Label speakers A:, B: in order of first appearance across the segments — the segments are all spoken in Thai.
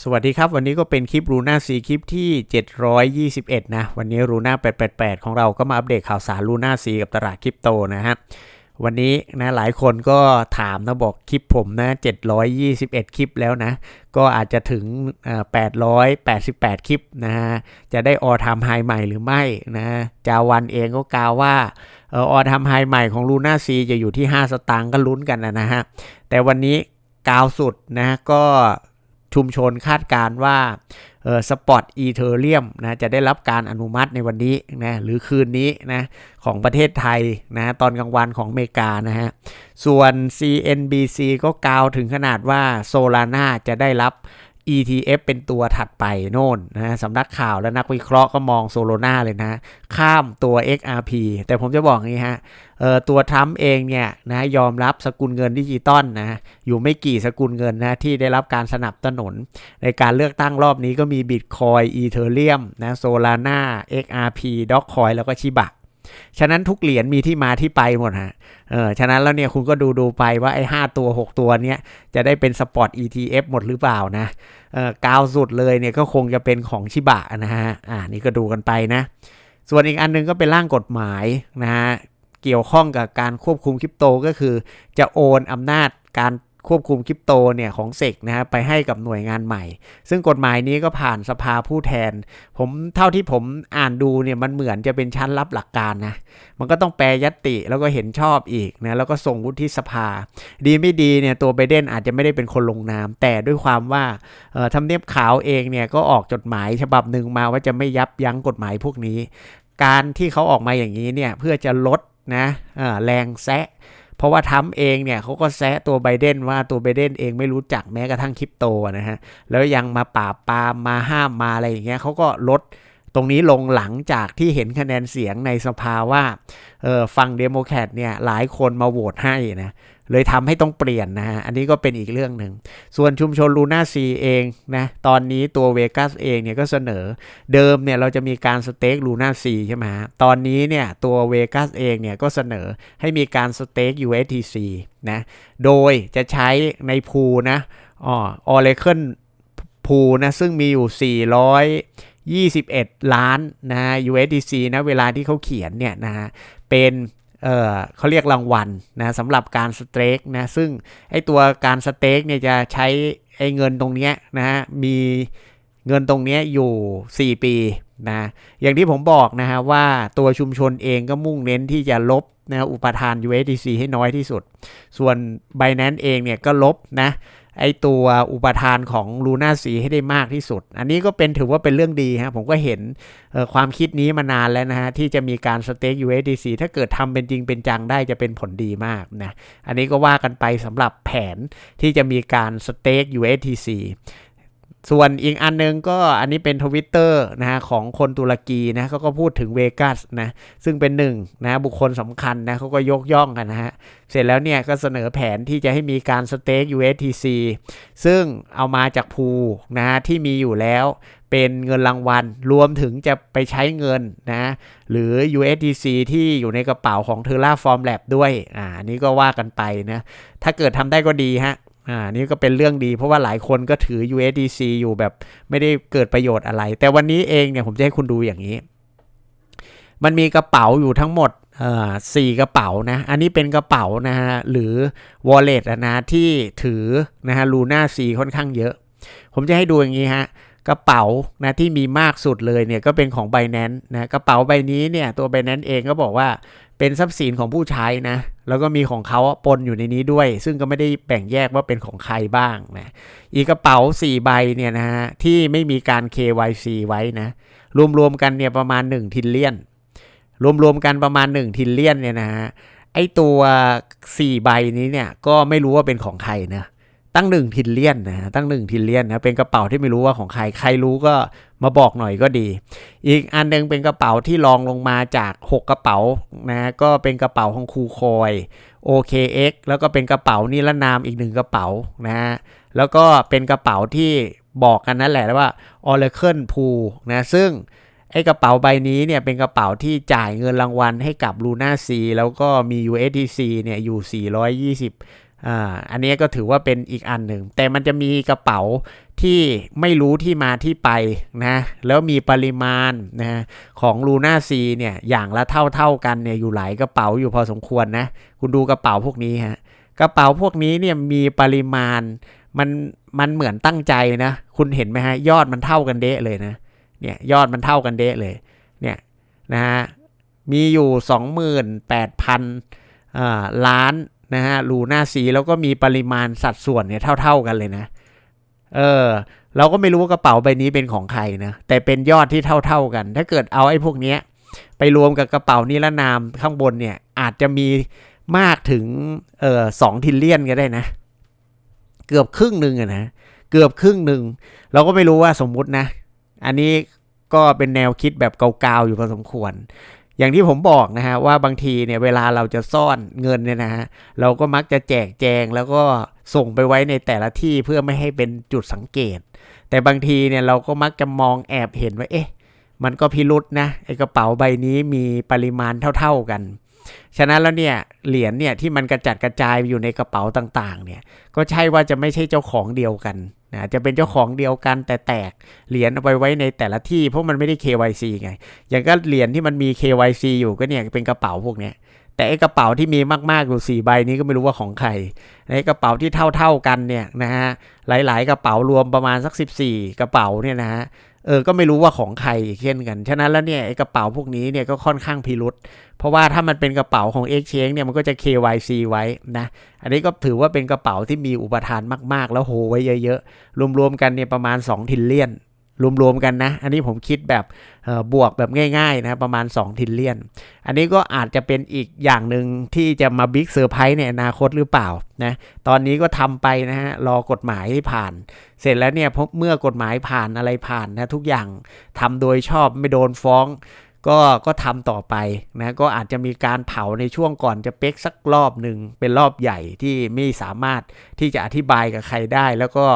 A: สวัสดีครับ วันนี้ก็เป็นคลิปรูน่าซีคลิปที่ 721 นะ วันนี้รูน่า888 ของเราก็มาอัปเดตข่าวสารรูน่าซีกับตลาดคริปโตนะฮะวันนี้นะหลายคนก็ถามนะบอกคลิปผมนะ 721 คลิปแล้วนะ ก็อาจจะถึง 888 คลิปนะฮะจะได้ออทำไฮใหม่หรือไม่นะจาวันเองก็กล่าวว่าออทำไฮใหม่ของลูน่าซีจะอยู่ที่ 5 สตางค์ก็ลุ้นกันนะฮะแต่วันนี้กาวสุดนะก็ ชุมชนคาดการว่าเออสปอตอีเทเรียมนะจะได้รับการอนุมัติในวันนี้นะหรือคืนนี้นะของประเทศไทยนะตอนกลางวันของอเมริกานะฮะส่วน CNBC ก็กล่าวถึงขนาดว่าโซลาร่าจะได้รับ ETF เป็นตัวถัดไปโน่นนะสำนักข่าวและนักวิเคราะห์ก็มองโซโลนาเลยนะ ข้ามตัว XRP แต่ผมจะบอกงี้ฮะเออตัวทรัมป์เองเนี่ยนะยอมรับสกุลเงินดิจิตอลนะ อยู่ไม่กี่สกุลเงินนะ ที่ได้รับการสนับสนุน ในการเลือกตั้งรอบนี้ก็มีบิตคอยอีเทเรียมนะโซลาร่า XRP ด็อกคอยแล้วก็ชิบะ ฉะนั้นทุกเหรียญมีที่มาที่ไปหมดฮะเออฉะนั้นแล้วเนี่ยคุณก็ดูดูไปว่าไอ้5ตัว 6 ตัวเนี้ยจะได้เป็นสปอร์ต ETF หมดหรือเปล่านะเออกาวสุดเลยเนี่ยก็คงจะเป็นของชิบะนะฮะอ่านี่ก็ดูกันไปนะ ส่วนอีกอันนึงก็เป็นร่างกฎหมายนะฮะเกี่ยวข้องกับการควบคุมคริปโตก็คือจะโอนอำนาจการ ควบคุมคริปโตเนี่ยของเซกนะฮะไปให้กับหน่วยงานใหม่ ซึ่งกฎหมายนี้ก็ผ่านสภาผู้แทน ผมเท่าที่ผมอ่านดูเนี่ยมันเหมือนจะเป็นชั้นรับหลักการนะ มันก็ต้องแปลยติแล้วก็เห็นชอบอีกนะแล้วก็ส่งวุฒิสภา ดีไม่ดีเนี่ยตัวไบเดนอาจจะไม่ได้เป็นคนลงนาม แต่ด้วยความว่าทำเนียบขาวเองเนี่ยก็ออกจดหมายฉบับหนึ่งมาว่าจะไม่ยับยั้งกฎหมายพวกนี้ การที่เขาออกมาอย่างนี้เนี่ยเพื่อจะลดนะแรงแซะ เพราะว่าทำเองเนี่ยเขาก็แซะตัวไบเดนว่าตัวไบเดนเองไม่รู้จักแม้กระทั่งคริปโตนะฮะ แล้วยังมาปราบปรามมาห้ามมาอะไรอย่างเงี้ยเขาก็ลดตรงนี้ลงหลังจากที่เห็นคะแนนเสียงในสภาว่าเออฟังเดโมแครตเนี่ยหลายคนมาโหวตให้นะ เลยทำให้ต้องเปลี่ยนนะฮะ อันนี้ก็เป็นอีกเรื่องหนึ่ง ส่วนชุมชนลูน่าซีเองนะ ตอนนี้ตัวเวกัสเองเนี่ยก็เสนอเดิมเนี่ยเราจะมีการสเต็กลูน่าซีใช่ไหมฮะ ตอนนี้เนี่ยตัวเวกัสเองเนี่ยก็เสนอให้มีการสเต็ก USTC นะ โดยจะใช้ในพูนะอ๋อออเรเคิลพูนะซึ่งมีอยู่400 21 ล้านนะ USDC นะเวลาที่เขาเขียนเนี่ยนะเป็น เออเขาเรียกรางวัลนะสำหรับการสเต็กนะซึ่งไอตัวการสเต็กเนี่ยจะใช้ไอเงินตรงเนี้ยนะฮะมีเงินตรงนี้อยู่ 4 ปีนะอย่างที่ผมบอกนะฮะว่าตัวชุมชนเองก็มุ่งเน้นที่จะลบนะอุปทาน USDC ให้น้อยที่สุด ส่วน Binance เองเนี่ยก็ลบนะ ไอตัวอุปทานของลูน่าสีให้ได้มากที่สุด อันนี้ก็เป็นถือว่าเป็นเรื่องดีฮะผมก็เห็นความคิดนี้มานานแล้วนะฮะ ที่จะมีการสเต็ก USDC ถ้าเกิดทำเป็นจริงเป็นจังได้จะเป็นผลดีมากนะ อันนี้ก็ว่ากันไปสำหรับแผนที่จะมีการสเต็ก USDC ส่วนอีกอันนึงก็อันนี้เป็นทวิตเตอร์นะฮะของคนตุรกีนะเขาก็พูดถึงเวกัสนะซึ่งเป็นหนึ่งนะบุคคลสำคัญนะเขาก็ยกย่องกันนะฮะเสร็จแล้วเนี่ยก็เสนอแผนที่จะให้มีการสเต็ก USTC ซึ่งเอามาจากพูนะที่มีอยู่แล้วเป็นเงินรางวัล รวมถึงจะไปใช้เงินนะหรือ USDC ที่อยู่ในกระเป๋าของ Terraform Lab ด้วยอ่านี้ก็ว่ากันไปนะถ้าเกิดทำได้ก็ดีฮะ อ่านี่ก็เป็นเรื่องดีเพราะว่าหลายคนก็ถือ USDC อยู่แบบไม่ได้เกิดประโยชน์อะไร แต่วันนี้เองเนี่ยผมจะให้คุณดูอย่างนี้ มันมีกระเป๋าอยู่ทั้งหมดอ่สี่กระเป๋านะ อันนี้เป็นกระเป๋านะฮะหรือ wallet นะที่ถือนะฮะลูน่าซีค่อนข้างเยอะ ผมจะให้ดูอย่างนี้ฮะกระเป๋านะที่มีมากสุดเลยเนี่ยก็เป็นของ b บ n a n c e นะกระเป๋าใบนี้เนี่ยตัว b บ n a n c e เองก็บอกว่า เป็นทรัพย์สินของผู้ใช้นะ แล้วก็มีของเขาปนอยู่ในนี้ด้วย ซึ่งก็ไม่ได้แบ่งแยกว่าเป็นของใครบ้างนะ อีกกระเป๋า 4 ใบเนี่ยนะฮะที่ไม่มีการ KYC ไว้นะ รวมๆกันเนี่ยประมาณ 1 ทิลเลียน รวมๆกันประมาณ 1 ทิลเลียนเนี่ยนะฮะไอตัว 4 ใบนี้เนี่ยก็ไม่รู้ว่าเป็นของใครนะ ตั้งหนึ่งทิลเลียนนะตั้งหนึ่งทิลเลียนนะเป็นกระเป๋าที่ไม่รู้ว่าของใครใครรู้ก็มาบอกหน่อยก็ดี อีกอันนึงเป็นกระเป๋าที่รองลงมาจาก 6 กระเป๋านะก็เป็นกระเป๋าของครูคอย OKX แล้วก็เป็นกระเป๋านิรนามอีกหนึ่งกระเป๋านะแล้วก็เป็นกระเป๋าที่บอกกันนั่นแหละว่า Oracle Pool นะซึ่งไอกระเป๋าใบนี้เนี่ยเป็นกระเป๋าที่จ่ายเงินรางวัลให้กับ Luna C แล้วก็มี USDC เนี่ยอยู่ 420 อ่าอันนี้ก็ถือว่าเป็นอีกอันหนึ่ง แต่มันจะมีกระเป๋าที่ไม่รู้ที่มาที่ไปนะแล้วมีปริมาณนะของลูน่าซีเนี่ยอย่างละเท่าเท่ากันเนี่ยอยู่หลายกระเป๋าอยู่พอสมควรนะคุณดูกระเป๋าพวกนี้ฮะกระเป๋าพวกนี้เนี่ยมีปริมาณมันมันเหมือนตั้งใจนะคุณเห็นไหมฮะยอดมันเท่ากันเดะเลยนะเนี่ยยอดมันเท่ากันเดะเลยเนี่ยนะฮะมีอยู่ 28,000อ่าล้าน นะฮะลูหน่าซีแล้วก็มีปริมาณสัดส่วนเนี่ยเท่า ๆกันเลยนะ เออ เราก็ไม่รู้ว่ากระเป๋าใบนี้เป็นของใครนะแต่เป็นยอดที่เท่า ๆกัน ถ้าเกิดเอาไอ้พวกเนี้ย ไปรวมกับกระเป๋านิรนามข้างบนเนี่ย อาจจะมีมากถึงเออสองทิลเลียนก็ได้นะ เกือบครึ่งหนึ่งอะนะเกือบครึ่งหนึ่งเราก็ไม่รู้ว่าสมมุตินะ อันนี้ก็เป็นแนวคิดแบบเกาๆอยู่พอสมควร อย่างที่ผมบอกนะฮะว่าบางทีเนี่ยเวลาเราจะซ่อนเงินเนี่ยนะฮะเราก็มักจะแจกแจงแล้วก็ส่งไปไว้ในแต่ละที่เพื่อไม่ให้เป็นจุดสังเกต แต่บางทีเนี่ยเราก็มักจะมองแอบเห็นว่าเอ๊ะมันก็พิรุษนะไอกระเป๋าใบนี้มีปริมาณเท่า ๆกัน ฉะนั้นแล้วเนี่ยเหรียญเนี่ยที่มันกระจัดกระจายอยู่ในกระเป๋าต่างๆ เนี่ยก็ใช่ว่าจะไม่ใช่เจ้าของเดียวกัน นะจะเป็นเจ้าของเดียวกันแต่แตกเหรียญเอาไปไว้ในแต่ละที่เพราะมันไม่ได้ KYC ไง อย่างก็เหรียญที่มันมี KYC อยู่ก็เนี่ยเป็นกระเป๋าพวกเนี้ยแต่ไอ้กระเป๋าที่มีมากๆอยู่สี่ใบนี้ก็ไม่รู้ว่าของใครไอ้กระเป๋าที่เท่าๆกันเนี่ยนะฮะหลายๆ กระเป๋ารวมประมาณสัก 14 กระเป๋าเนี่ยนะฮะ เออ ก็ไม่รู้ว่าของใครเช่นกัน ฉะนั้นแล้วเนี่ยกระเป๋าพวกนี้เนี่ยก็ค่อนข้างพิรุษ เพราะว่าถ้ามันเป็นกระเป๋าของ Exchange เนี่ยมันก็จะ KYC ไว้นะ อันนี้ก็ถือว่าเป็นกระเป๋าที่มีอุปทานมาก ๆ แล้วโหไว้เยอะ ๆ รวม ๆ กันเนี่ยประมาณ2ทิลเลียน รวมๆกันนะ อันนี้ผมคิดแบบบวกแบบง่ายๆนะประมาณ 2 ทิลเลียน อันนี้ก็อาจจะเป็นอีกอย่างหนึ่งที่จะมาบิ๊กเซอร์ไพรส์ในอนาคตหรือเปล่านะตอนนี้ก็ทำไปนะฮะรอกฎหมายให้ผ่าน เสร็จแล้วเนี่ยเมื่อกฎหมายผ่านอะไรผ่านนะทุกอย่างทำโดยชอบไม่โดนฟ้องก็ก็ทำต่อไปนะก็อาจจะมีการเผาในช่วงก่อนจะเป๊กสักรอบหนึ่งเป็นรอบใหญ่ที่ไม่สามารถที่จะอธิบายกับใครได้ แล้วก็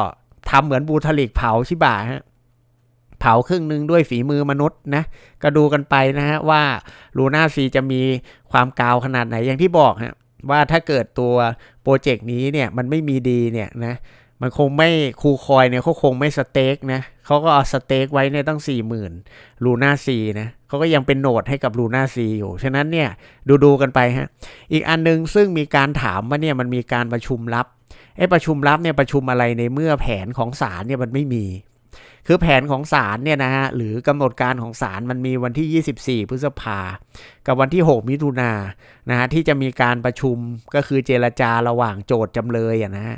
A: ทำเหมือนบูทลิกเผาชิบะฮะ เผาครึ่งหนึ่งด้วยฝีมือมนุษย์นะก็ดูกันไปนะฮะว่าลูน่าซีจะมีความกาวขนาดไหนอย่างที่บอกฮะว่าถ้าเกิดตัวโปรเจกต์นี้เนี่ยมันไม่มีดีเนี่ยนะมันคงไม่คูคอยเนี่ยเขาคงไม่สเต็กนะเขาก็เอาสเต็กไว้เนี่ยตั้ง4 0,000ลูน่าซีนะเขาก็ยังเป็นโหนดให้กับลูน่าซีอยู่ ฉะนั้นเนี่ยดูดูกันไปฮะอีกอันนึงซึ่งมีการถามว่าเนี่ยมันมีการประชุมลับไอ้ประชุมลับเนี่ยประชุมอะไรในเมื่อแผนของศาลเนี่ยมันไม่มี คือแผนของศาลเนี่ยนะฮะหรือกำหนดการของศาลมันมีวันที่ 24 พฤษภา กับวันที่ 6 มิถุนานะฮะที่จะมีการประชุมก็คือเจรจาระหว่างโจทย์จำเลยอะนะฮะ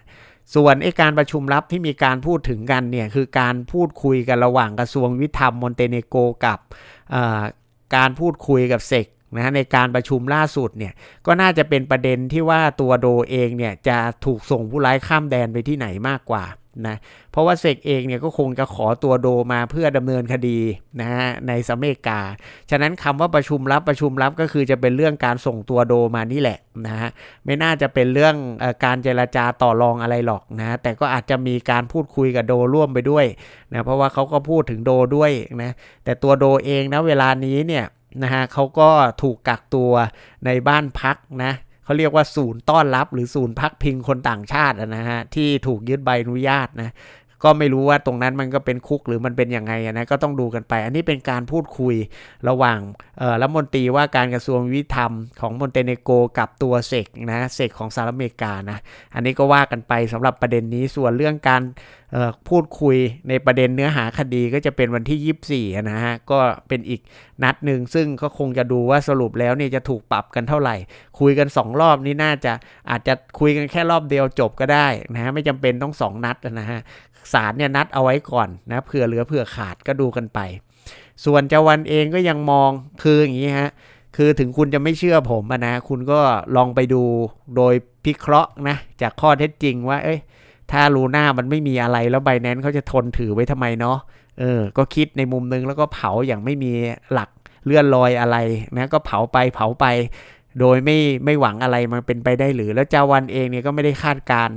A: ส่วนไอ้การประชุมลับที่มีการพูดถึงกันเนี่ยคือการพูดคุยกันระหว่างกระทรวงวิธรรมมอนเตเนโกกับการพูดคุยกับเซกนะในการประชุมล่าสุดเนี่ยก็น่าจะเป็นประเด็นที่ว่าตัวโดเองเนี่ยจะถูกส่งผู้ร้ายข้ามแดนไปที่ไหนมากกว่า นะเพราะว่าเซกเองเนี่ยก็คงจะขอตัวโดมาเพื่อดำเนินคดีนะฮะในสเมกา ฉะนั้นคำว่าประชุมลับประชุมลับก็คือจะเป็นเรื่องการส่งตัวโดมานี่แหละนะฮะไม่น่าจะเป็นเรื่องอการเจรจาต่อรองอะไรหรอกนะแต่ก็อาจจะมีการพูดคุยกับโดร่วมไปด้วยนะเพราะว่าเขาก็พูดถึงโดด้วยนะแต่ตัวโดเองนะเวลานี้เนี่ยนะฮะเขาก็ถูกกักตัวในบ้านพักนะ เขาเรียกว่าศูนย์ต้อนรับหรือศูนย์พักพิงคนต่างชาตินะฮะที่ถูกยึดใบอนุญาตนะ ก็ไม่รู้ว่าตรงนั้นมันก็เป็นคุกหรือมันเป็นยังไงนะก็ต้องดูกันไป อันนี้เป็นการพูดคุยระหว่างรัฐมนตรีว่าการกระทรวงวิธรรมของมอนเตเนโกกับตัวเซกนะเซกของสหรัฐอเมริกานะอันนี้ก็ว่ากันไปสำหรับประเด็นนี้ส่วนเรื่องการพูดคุยในประเด็นเนื้อหาคดีก็จะเป็นวันที่ 24 นะฮะ ก็เป็นอีกนัดหนึ่งซึ่งก็คงจะดูว่าสรุปแล้วเนี่ยจะถูกปรับกันเท่าไหร่ คุยกัน 2 รอบนี้น่าจะอาจจะคุยกันแค่รอบเดียวจบก็ได้นะฮะ ไม่จำเป็นต้อง 2 นัดนะฮะ ศาลเนี่ยนัดเอาไว้ก่อนนะเผื่อเหลือเผื่อขาดก็ดูกันไป ส่วนจวันเองก็ยังมองคืออย่างนี้ฮะคือถึงคุณจะไม่เชื่อผมนะคุณก็ลองไปดูโดยพิเคราะห์นะจากข้อเท็จจริงว่า เอ้ยถ้าลูน่ามันไม่มีอะไรแล้วไบแนนเขาจะทนถือไว้ทำไมเนาะเออ ก็คิดในมุมนึงแล้วก็เผาอย่างไม่มีหลักเลื่อนลอยอะไรนะก็เผาไปเผาไป โดยไม่ไม่หวังอะไรมันเป็นไปได้หรือ แล้วจาวันเองเนี่ยก็ไม่ได้คาดการ์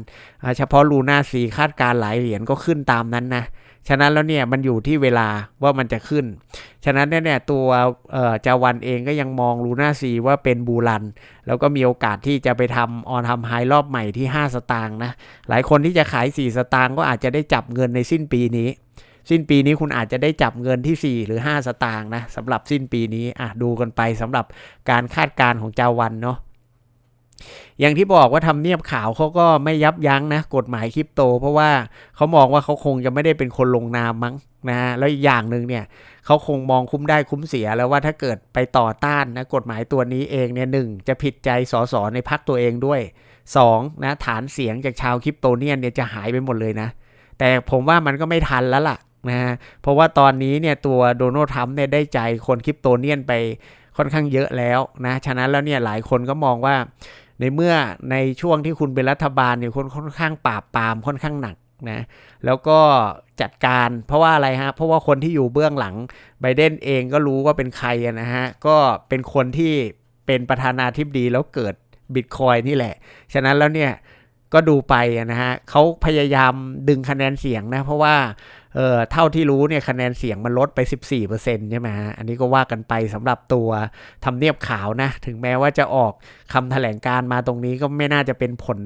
A: เฉพาะลูน่าซีคาดการหลายเหรียญก็ขึ้นตามนั้นนะฉะนั้นแล้วเนี่ยมันอยู่ที่เวลาว่ามันจะขึ้น ฉะนั้นเนี่ยตัวเอ่อจาวันเองก็ยังมองลูน่าซีว่าเป็นบูรัน แล้วก็มีโอกาสที่จะไปทำออนทำไฮรอบใหม่ที่ 5 สตางค์นะ หลายคนที่จะขาย 4 สตางค์ก็อาจจะได้จับเงินในสิ้นปีนี้ สิ้นปีนี้คุณอาจจะได้จับเงินที่ 4 หรือ 5 สตางค์นะสำหรับสิ้นปีนี้อะดูกันไปสำหรับการคาดการณ์ของเจ้าวันเนาะอย่างที่บอกว่าทำเนียบขาวเขาก็ไม่ยับยั้งนะกฎหมายคริปโต เพราะว่าเขามองว่าเขาคงจะไม่ได้เป็นคนลงนามมั้งนะฮะแล้วอีกอย่างหนึ่งเนี่ยเขาคงมองคุ้มได้คุ้มเสียแล้วว่าถ้าเกิดไปต่อต้านนะกฎหมายตัวนี้เองเนี่ยหนึ่งจะผิดใจสสในพรรคตัวเองด้วยสองนะฐานเสียงจากชาวคริปโตเนียนเนี่ยจะหายไปหมดเลยนะ แต่ผมว่ามันก็ไม่ทันแล้วล่ะ นะฮะเพราะว่าตอนนี้เนี่ยตัวโดนัลด์ทรัมป์เนี่ยได้ใจคนคริปโตเนียนไปค่อนข้างเยอะแล้วนะฉะนั้นแล้วเนี่ยหลายคนก็มองว่า ในเมื่อในช่วงที่คุณเป็นรัฐบาลเนี่ยคุณค่อนข้างปราบปรามค่อนข้างหนักนะแล้วก็จัดการเพราะว่าอะไรฮะ เพราะว่าคนที่อยู่เบื้องหลังไบเดนเองก็รู้ว่าเป็นใครนะฮะ ก็เป็นคนที่เป็นประธานาธิบดีแล้วเกิดบิตคอยนี่แหละ ฉะนั้นแล้วเนี่ยก็ดูไปนะฮะเขาพยายามดึงคะแนนเสียงนะ เพราะว่า เออเท่าที่รู้เนี่ยคะแนนเสียงมันลดไป 14%ใช่ไหมฮะ อันนี้ก็ว่ากันไปสำหรับตัวทำเนียบขาวนะ ถึงแม้ว่าจะออกคำแถลงการมาตรงนี้ก็ไม่น่าจะเป็นผล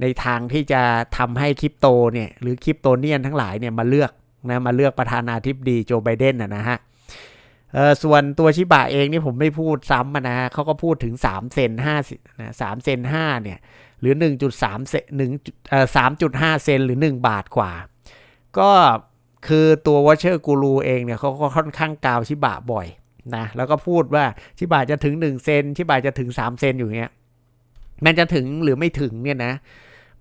A: ในทางที่จะทำให้คริปโตเนี่ย หรือคริปโตเนียนทั้งหลายเนี่ยมาเลือกนะมาเลือกประธานาธิบดีโจไบเดนนะนะฮะเออส่วนตัวชิบะเองนี่ผมไม่พูดซ้ำนะฮะเขาก็พูดถึง 3 เซน5นะ3เซน5เนี่ย หรือ 1.3เซน1เอ่อ3.5 เซนหรือ 1 บาทกว่า ก็ คือตัววอชเชอร์กูรูเองเนี่ยเขาก็ค่อนข้างกาวชิบะบ่อยนะแล้วก็พูดว่าชิบะจะถึง 1 เซนชิบะจะถึง 3 เซนอยู่เงี้ยมันจะถึงหรือไม่ถึงเนี่ยนะ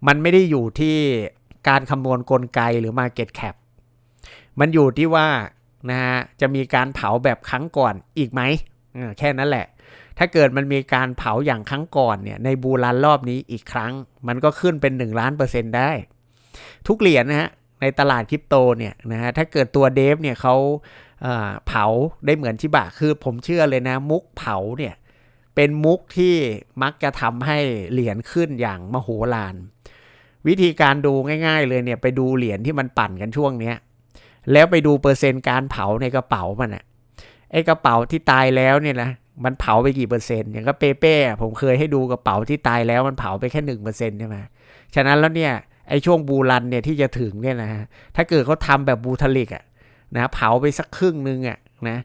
A: มันไม่ได้อยู่ที่การคำนวณกลไกหรือ Market Cap มันอยู่ที่ว่านะฮะจะมีการเผาแบบครั้งก่อนอีกไหมแค่นั้นแหละ ถ้าเกิดมันมีการเผาอย่างครั้งก่อนเนี่ยในบูรันรอบนี้อีกครั้ง มันก็ขึ้นเป็น1ล้านเปอร์เซ็นต์ได้ ทุกเหรียญนะฮะ ในตลาดคริปโตเนี่ยนะฮะถ้าเกิดตัวเดฟเนี่ยเขาเผาได้เหมือนชิบะคือผมเชื่อเลยนะ มุกเผาเนี่ยเป็นมุกที่มักจะทำให้เหรียญขึ้นอย่างมโหฬารวิธีการดูง่าย ๆ เลยเนี่ยไปดูเหรียญที่มันปั่นกันช่วงเนี้ยแล้วไปดูเปอร์เซ็นต์การเผาในกระเป๋ามันอะไอกระเป๋าที่ตายแล้วเนี่ยนะมันเผาไปกี่เปอร์เซ็นต์อย่างก็เป้เป้ผมเคยให้ดูกระเป๋าที่ตายแล้วมันเผาไปแค่หนึ่งเปอร์เซ็นต์ใช่ไหมฉะนั้นแล้วเนี่ย ไอช่วงบูรันเนี่ยที่จะถึงเนี่ยนะฮะถ้าเกิดเขาทำแบบบูทลิกอะนะเผาไปสักครึ่งนึงอะนะ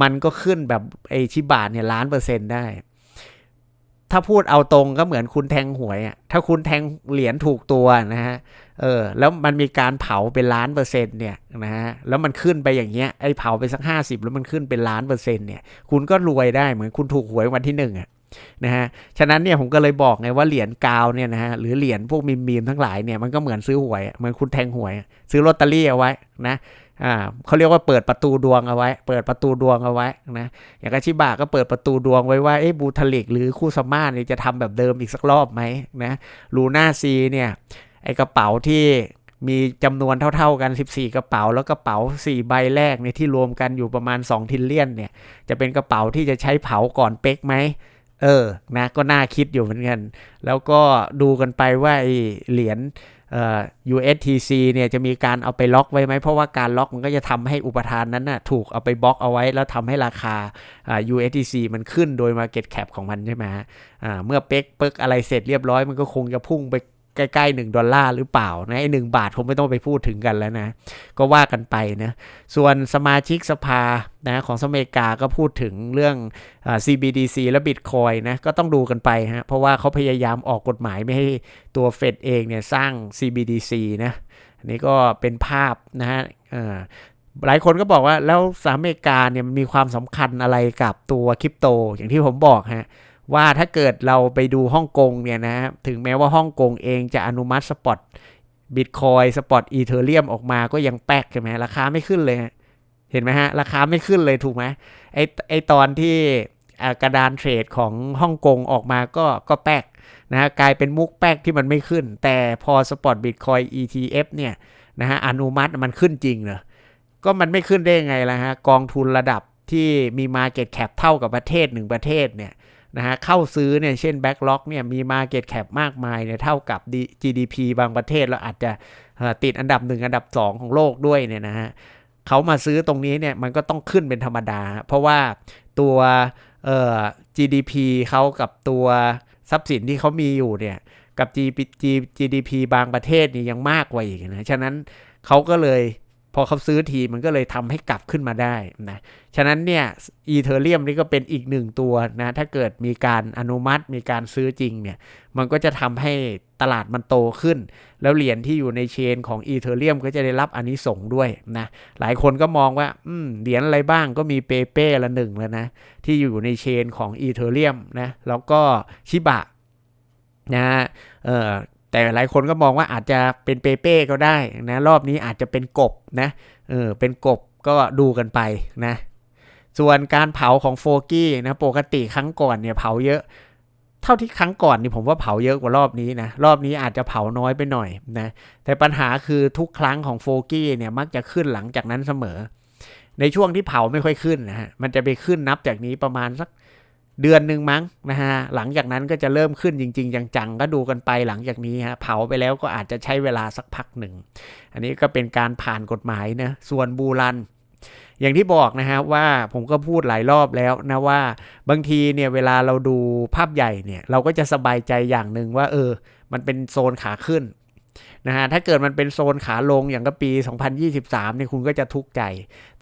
A: มันก็ขึ้นแบบไอชิบาทเนี่ยล้านเปอร์เซ็นต์ได้ ถ้าพูดเอาตรงก็เหมือนคุณแทงหวยอะถ้าคุณแทงเหรียญถูกตัวนะฮะเออแล้วมันมีการเผาเป็นล้านเปอร์เซ็นต์เนี่ยนะฮะแล้วมันขึ้นไปอย่างเงี้ยไอเผาไปสักห้าสิบแล้วมันขึ้นเป็นล้านเปอร์เซ็นต์เนี่ยคุณก็รวยได้เหมือนคุณถูกหวยวันที่หนึ่งอะ นะฮะ ฉะนั้นเนี่ยผมก็เลยบอกไงว่าเหรียญกาวเนี่ยนะฮะหรือเหรียญพวกมีมีมทั้งหลายเนี่ยมันก็เหมือนซื้อหวยเหมือนคุณแทงหวย ซื้อลอตเตอรี่เอาไว้นะอ่าเขาเรียกว่าเปิดประตูดวงเอาไว้ เปิดประตูดวงเอาไว้นะอย่างกาชิบะก็เปิดประตูดวงไว้ว่าเอ๊ะบูทลิกหรือคู่สมาเนี่ยจะทำแบบเดิมอีกสักรอบไหมนะลูน่าซีเนี่ยไอกระเป๋าที่มีจำนวนเท่า ๆกัน 14 กระเป๋า แล้วกระเป๋า 4 ใบแรกเนี่ยที่รวมกันอยู่ประมาณ 2 ทิลเลียนเนี่ย จะเป็นกระเป๋าที่จะใช้เผาก่อนเป๊กไหม เออ นะ ก็น่าคิดอยู่เหมือนกัน แล้วก็ดูกันไปว่าไอเหรียญเอ่อ USTC เนี่ยจะมีการเอาไปล็อกไว้ไหม เพราะว่าการล็อกมันก็จะทำให้อุปทานนั้นนะ่ะถูกเอาไปบล็อกเอาไว้ แล้วทำให้ราคาอ่ USTC มันขึ้นโดย Market Cap ของมันใช่ไหมอ่าเมื่อเป๊กเป๊กอะไรเสร็จเรียบร้อยมันก็คงจะพุ่งไป ใกล้ๆ1ดอลลาร์หรือเปล่านะไอ้หบาทผมไม่ต้องไปพูดถึงกันแล้วนะ ก็ว่ากันไปนะส่วนสมาชิกสภานะของสหรัฐอเมริกาก็พูดถึงเรื่องอ CBDC และ Bitcoin นะก็ต้องดูกันไปฮะเพราะว่าเขาพยายามออกกฎหมายไม่ให้ตัวเฟดเองเนี่ยสร้าง CBDC นะอันนี้ก็เป็นภาพนะฮะหลายคนก็บอกว่าแล้วสหรัฐอเมริกาเนี่ยมีความสำคัญอะไรกับตัวคริปโต อย่างที่ผมบอกฮะ ว่าถ้าเกิดเราไปดูฮ่องกงเนี่ยนะถึงแม้ว่าฮ่องกงเองจะอนุมัติสปอตบิตคอยสปอตอีเทเรียมออกมาก็ยังแป๊กใช่ไหมราคาไม่ขึ้นเลย เห็นไหมฮะ ราคาไม่ขึ้นเลยถูกไหมไอไอตอนที่กระดานเทรดของฮ่องกงออกมาก็ก็แป๊กนะฮะกลายเป็นมุกแป๊กที่มันไม่ขึ้น แต่พอสปอตบิตคอย ETF เนี่ยนะฮะอนุมัติมันขึ้นจริงเหรอก็มันไม่ขึ้นได้ไงล่ะฮะกองทุนระดับที่มี Market Cap เท่ากับประเทศหนึ่งประเทศเนี่ย นะฮะเข้าซื้อเนี่ยเช่น Backlog เนี่ยมี Market Cap มากมายเนี่ยเท่ากับ GDP บางประเทศแล้วอาจจะติดอันดับ 1 อันดับ 2 ของโลกด้วยเนี่ยนะฮะเขามาซื้อตรงนี้เนี่ยมันก็ต้องขึ้นเป็นธรรมดา เพราะว่าตัวเอ่อ GDP เขากับตัวทรัพย์สินที่เขามีอยู่เนี่ยกับ GDP บางประเทศนี่ยังมากกว่าอีกนะฉะนั้นเขาก็เลย พอเขาซื้อทีมันก็เลยทำให้กลับขึ้นมาได้นะ ฉะนั้นเนี่ยอีเทเรียมนี่ก็เป็นอีกหนึ่งตัวนะ ถ้าเกิดมีการอนุมัติมีการซื้อจริงเนี่ย มันก็จะทำให้ตลาดมันโตขึ้น แล้วเหรียญที่อยู่ในเชนของอีเทเรียมก็จะได้รับอนนิสงด้วยนะ หลายคนก็มองว่าอืมเหรียญอะไรบ้างก็มีเปเป้ละหนึ่งแล้วนะ ที่อยู่ในเชนของอีเทเรียมนะ แล้วก็ชิบะนะเอ่อ แต่หลายคนก็มองว่าอาจจะเป็นเปเป้ก็ได้นะรอบนี้อาจจะเป็นกบนะเออเป็นกบก็ดูกันไปนะ ส่วนการเผาของโฟกี้นะปกติครั้งก่อนเนี่ยเผาเยอะ เท่าที่ครั้งก่อนนี่ผมว่าเผาเยอะกว่ารอบนี้นะรอบนี้อาจจะเผาน้อยไปหน่อยนะแต่ปัญหาคือทุกครั้งของโฟกี้เนี่ยมักจะขึ้นหลังจากนั้นเสมอ ในช่วงที่เผาไม่ค่อยขึ้นนะฮะมันจะไปขึ้นนับจากนี้ประมาณสัก เดือนหนึ่งมั้งนะฮะหลังจากนั้นก็จะเริ่มขึ้นจริง ๆ จังๆ ก็ดูกันไปหลังจากนี้ฮะเผาไปแล้วก็อาจจะใช้เวลาสักพักหนึ่ง อันนี้ก็เป็นการผ่านกฎหมายนะส่วนบูรัน อย่างที่บอกนะฮะว่าผมก็พูดหลายรอบแล้วนะว่าบางทีเนี่ยเวลาเราดูภาพใหญ่เนี่ยเราก็จะสบายใจอย่างหนึ่งว่าเออ มันเป็นโซนขาขึ้น นะฮะถ้าเกิดมันเป็นโซนขาลงอย่างก็ปี 2023เนี่ยคุณก็จะทุกข์ใจ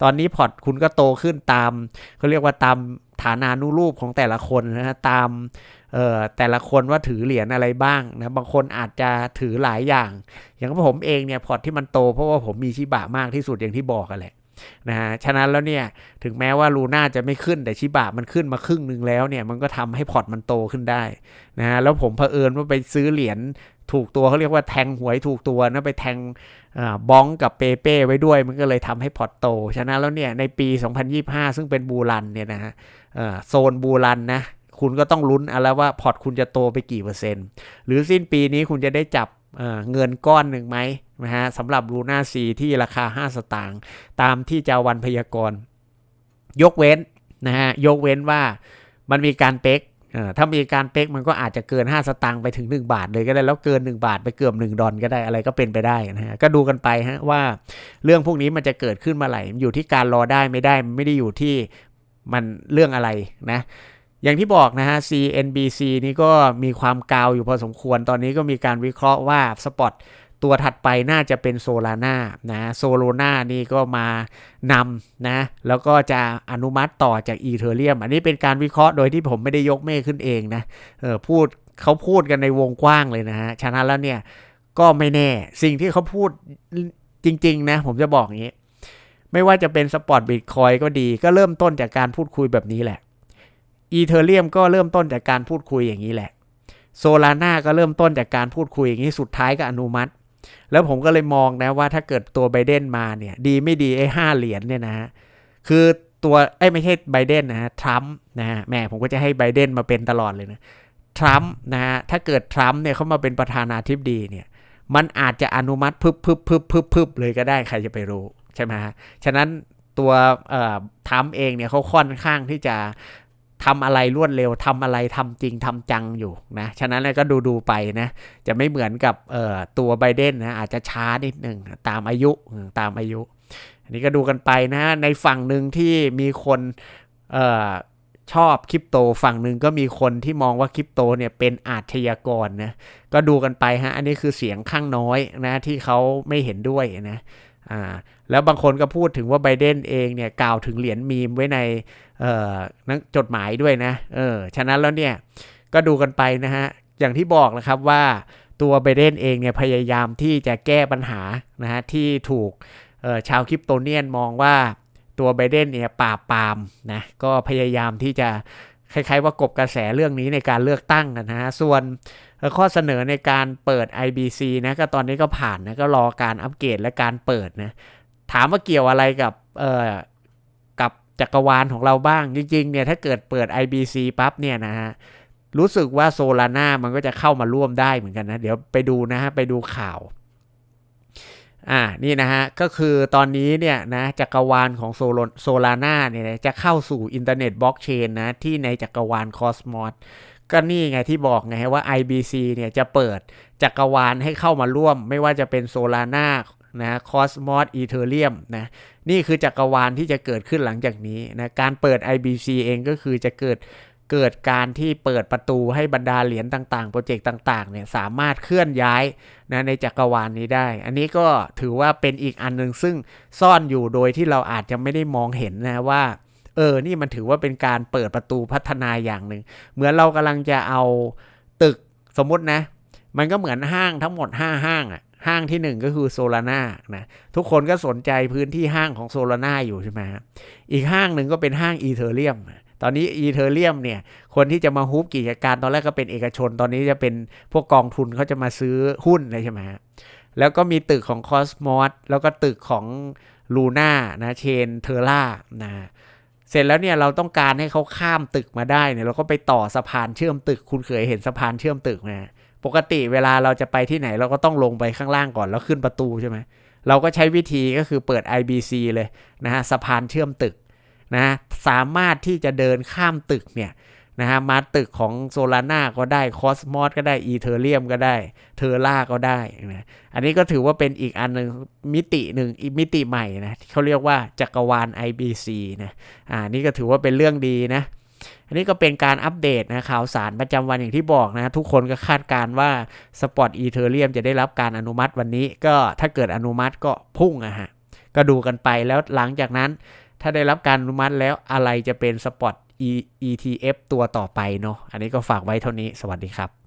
A: ตอนนี้พอร์ตคุณก็โตขึ้นตามเขาเรียกว่าตามฐานานุรูปของแต่ละคนนะฮะตามเอ่อแต่ละคนว่าถือเหรียญอะไรบ้างนะบางคนอาจจะถือหลายอย่าง อย่างผมเองเนี่ยพอร์ตที่มันโตเพราะว่าผมมีชิบะมากที่สุดอย่างที่บอกกันแหละนะฮะฉะนั้นแล้วเนี่ยถึงแม้ว่าลูน่าจะไม่ขึ้นแต่ชิบะมันขึ้นมาครึ่งหนึ่งแล้วเนี่ยมันก็ทำให้พอร์ตมันโตขึ้นได้นะฮะแล้วผมเผอิญว่าไปซื้อเหรียญ ถูกตัวเขาเรียกว่าแทงหวยถูกตัวนะไปแทงบ้องกับเปเป้ไว้ด้วย มันก็เลยทำให้พอร์ตโต ฉะนั้นแล้วเนี่ยในปี 2025 ซึ่งเป็นบูรันเนี่ยนะฮะโซนบูรันนะคุณก็ต้องลุ้นเอาแล้วว่าพอร์ตคุณจะโตไปกี่เปอร์เซ็นต์ หรือสิ้นปีนี้คุณจะได้จับเงินก้อนหนึ่งไหมนะฮะสำหรับลูน่าซีที่ราคา 5 สตางค์ตามที่เจ้าวันพยากรณ์ ยกเว้นนะฮะยกเว้นว่ามันมีการเป๊ก ถ้ามีการเป๊กมันก็อาจจะเกิน 5 สตางค์ไปถึง 1 บาทเลยก็ได้ แล้วเกิน 1 บาทไปเกือบ 1 ดอลก็ได้อะไรก็เป็นไปได้นะฮะก็ดูกันไปฮะว่าเรื่องพวกนี้มันจะเกิดขึ้นมาไหร่อยู่ที่การรอได้ไม่ได้มันไม่ได้อยู่ที่มันเรื่องอะไรนะอย่างที่บอกนะฮะ CNBC นี่ก็มีความกาวอยู่พอสมควรตอนนี้ก็มีการวิเคราะห์ว่าสปอต ตัวถัดไปน่าจะเป็นโซลาร่านะโซโลนานี่ก็มานำนะ แล้วก็จะอนุมัติต่อจากอีเทเรียม อันนี้เป็นการวิเคราะห์โดยที่ผมไม่ได้ยกเมฆขึ้นเองนะเออพูดเขาพูดกันในวงกว้างเลยนะฮะ ฉะนั้นแล้วเนี่ยก็ไม่แน่ สิ่งที่เขาพูดจริง ๆ นะ ผมจะบอกอย่างนี้ ไม่ว่าจะเป็นสปอร์ตบิตคอยก็ดี ก็เริ่มต้นจากการพูดคุยแบบนี้แหละอีเทเรียมก็เริ่มต้นจากการพูดคุยอย่างนี้แหละโซลาร่าก็เริ่มต้นจากการพูดคุยอย่างนี้สุดท้ายก็อนุมัติ แล้วผมก็เลยมองนะว่าถ้าเกิดตัวไบเดนมาเนี่ย ดีไม่ดีไอ้ห้าเหรียญเนี่ยนะฮะคือตัวไอ้ไม่ใช่ไบเดนนะฮะทรัมป์นะฮะแม่ผมก็จะให้ไบเดนมาเป็นตลอดเลยนะทรัมป์นะฮะถ้าเกิดทรัมป์เนี่ยเขามาเป็นประธานาธิบดีเนี่ยมันอาจจะอนุมัติพึบพึบพึบพึบพึบเลยก็ได้ใครจะไปรู้ใช่ไหมฮะฉะนั้นตัวทรัมป์เองเนี่ยเขาค่อนข้างที่จะ ทำอะไรรวดเร็วทำอะไรทำจริงทำจังอยู่นะฉะนั้นก็ดูดูไปนะจะไม่เหมือนกับตัวไบเดนนะอาจจะช้านิดหนึ่งตามอายุตามอายุ อันนี้ก็ดูกันไปนะในฝั่งหนึ่งที่มีคนออชอบคริปโตฝั่งหนึ่งก็มีคนที่มองว่าคริปโตเนี่ยเป็นอาชญากรนะก็ดูกันไปฮะอันนี้คือเสียงข้างน้อยนะที่เขาไม่เห็นด้วยนะ อ่าแล้วบางคนก็พูดถึงว่าไบเดนเองเนี่ยกล่าวถึงเหรียญมีมไว้ในนังจดหมายด้วยนะเออฉะนั้นแล้วเนี่ยก็ดูกันไปนะฮะอย่างที่บอกนะครับว่าตัวไบเดนเองเนี่ยพยายามที่จะแก้ปัญหานะฮะที่ถูกชาวคริปโตเนียนมองว่าตัวไบเดนเนี่ยปราบปรามนะก็พยายามที่จะคล้ายๆว่ากบกระแสเรื่องนี้ในการเลือกตั้งนะฮะส่วน ข้อเสนอในการเปิด IBC นะก็ตอนนี้ก็ผ่านนะก็รอการอัปเกรดและการเปิดนะถามว่าเกี่ยวอะไรกับเอ่อกับจักรวาลของเราบ้างจริงๆเนี่ยถ้าเกิดเปิด IBC ปั๊บเนี่ยนะฮะรู้สึกว่าโซลาร่ามันก็จะเข้ามาร่วมได้เหมือนกันนะ เดี๋ยวไปดูนะฮะไปดูข่าวอ่านี่นะฮะก็คือตอนนี้เนี่ยนะจักรวาลของโซลโซลาร่าเนี่ยจะเข้าสู่อินเทอร์เน็ตบล็อกเชนนะที่ในจักรวาลคอสมอส ก็นี่ไงที่บอกไงว่า IBC เนี่ยจะเปิดจักรวาลให้เข้ามาร่วม ไม่ว่าจะเป็นโซลาร่านะคอสมอสอีเทเรียมนะนี่คือจักรวาลที่จะเกิดขึ้นหลังจากนี้นะการเปิด IBC เองก็คือจะเกิดเกิดการที่เปิดประตูให้บรรดาเหรียญต่างๆ โปรเจกต์ต่างๆเนี่ยสามารถเคลื่อนย้ายนะในจักรวาลนี้ได้ อันนี้ก็ถือว่าเป็นอีกอันหนึ่งซึ่งซ่อนอยู่โดยที่เราอาจจะไม่ได้มองเห็นนะว่า เออ นี่มันถือว่าเป็นการเปิดประตูพัฒนาอย่างหนึ่ง เหมือนเรากำลังจะเอาตึกสมมตินะ มันก็เหมือนห้างทั้งหมด 5 ห้างอะห้างที่ 1 ก็คือโซลาร่านะทุกคนก็สนใจพื้นที่ห้างของโซลาร่าอยู่ใช่ไหมอีกห้างหนึ่งก็เป็นห้างอีเทเรียมตอนนี้อีเทเรียมเนี่ย คนที่จะมาฮุบกิจการตอนแรกก็เป็นเอกชน ตอนนี้จะเป็นพวกกองทุนเขาจะมาซื้อหุ้นเลยใช่ไหมแล้วก็มีตึกของคอสมอสแล้วก็ตึกของลูน่านะเชนเทอร่านะ เสร็จแล้วเนี่ยเราต้องการให้เขาข้ามตึกมาได้เนี่ยเราก็ไปต่อสะพานเชื่อมตึก คุณเคยเห็นสะพานเชื่อมตึกไหมปกติเวลาเราจะไปที่ไหนเราก็ต้องลงไปข้างล่างก่อนแล้วขึ้นประตูใช่ไหมเราก็ใช้วิธีก็คือเปิด IBC เลยนะฮะสะพานเชื่อมตึกนะสามารถที่จะเดินข้ามตึกเนี่ย นะฮะมาตึกของโซลาร่าก็ได้คอสมอสก็ได้อีเทเรียมก็ได้เทอร่าก็ได้นะอันนี้ก็ถือว่าเป็นอีกอันหนึ่งมิติหนึ่งอีกมิติใหม่นะเขาเรียกว่าจักรวาล IBC นะอ่านี่ก็ถือว่าเป็นเรื่องดีนะอันนี้ก็เป็นการอัปเดตนะข่าวสารประจำวันอย่างที่บอกนะ ทุกคนก็คาดการว่าสปอตอีเทเรียมจะได้รับการอนุมัติวันนี้ ก็ถ้าเกิดอนุมัติก็พุ่งอะฮะก็ดูกันไปแล้วหลังจากนั้น ถ้าได้รับการอนุมัติแล้วอะไรจะเป็นสปอต ETF ตัวต่อไปเนาะอันนี้ก็ฝากไว้เท่านี้สวัสดีครับ